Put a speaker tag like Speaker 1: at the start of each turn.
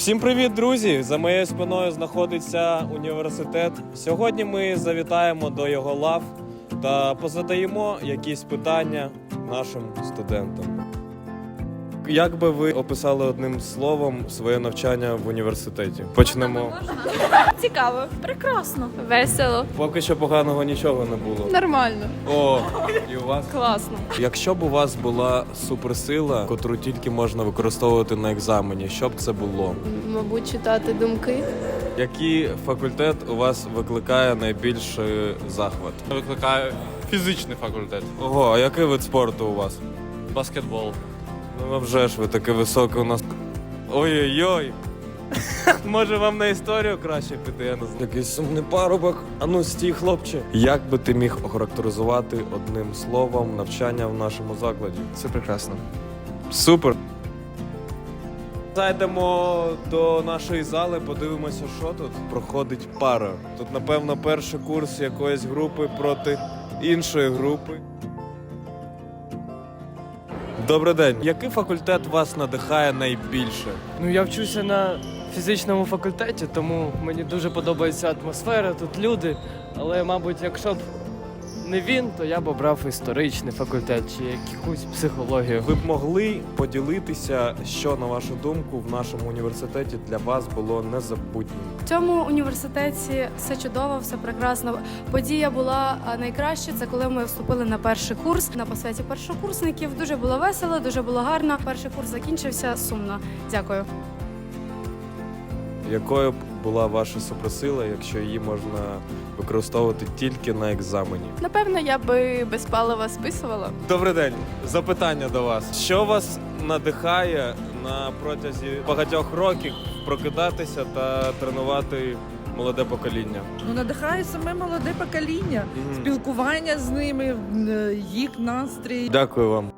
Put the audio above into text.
Speaker 1: Всім привіт, друзі! За моєю спиною знаходиться університет. Сьогодні ми завітаємо до його лав та позадаємо якісь питання нашим студентам. Як би ви описали одним словом своє навчання в університеті? Почнемо.
Speaker 2: Цікаво, прекрасно, весело,
Speaker 1: Поки що поганого нічого не було.
Speaker 2: нормально,
Speaker 1: О, і у вас?
Speaker 2: класно.
Speaker 1: Якщо б у вас була суперсила, котру тільки можна використовувати на екзамені, що б це було?
Speaker 2: Мабуть, читати думки.
Speaker 1: Який факультет у вас викликає найбільший захват?
Speaker 3: Викликає фізичний факультет.
Speaker 1: Ого, а який вид спорту у вас?
Speaker 3: Баскетбол.
Speaker 1: Ну а вже ж ви такий високий у нас. Ой-ой-ой. Може вам на історію краще піти, я не знаю. Якийсь сумний парубок. А ну стій, хлопче. Як би ти міг охарактеризувати одним словом навчання в нашому закладі?
Speaker 3: Це прекрасно.
Speaker 1: Супер. Зайдемо до нашої зали, подивимося, що тут проходить пара. Тут, напевно, перший курс якоїсь групи проти іншої групи. Добрий день. Який факультет вас надихає найбільше?
Speaker 4: Ну, я вчуся на фізичному факультеті, тому мені дуже подобається атмосфера, тут люди. Але, мабуть, якщо б не він, то я б обрав історичний факультет чи якусь психологію.
Speaker 1: Ви б могли поділитися, що, на вашу думку, в нашому університеті для вас було незабутнім?
Speaker 5: В цьому університеті все чудово, все прекрасно. Подія була найкраща. Це коли ми вступили на перший курс на посвяті першокурсників. Дуже було весело, дуже було гарно. Перший курс закінчився сумно. Дякую.
Speaker 1: Якою б була ваша суперсила, якщо її можна використовувати тільки на екзамені?
Speaker 2: Напевно, я би без палива списувала.
Speaker 1: Добрий день. Запитання до вас. Що вас надихає на протязі багатьох років прокидатися та тренувати молоде покоління?
Speaker 6: Ну, надихає саме молоде покоління, спілкування з ними, е, їх настрій.
Speaker 1: Дякую вам.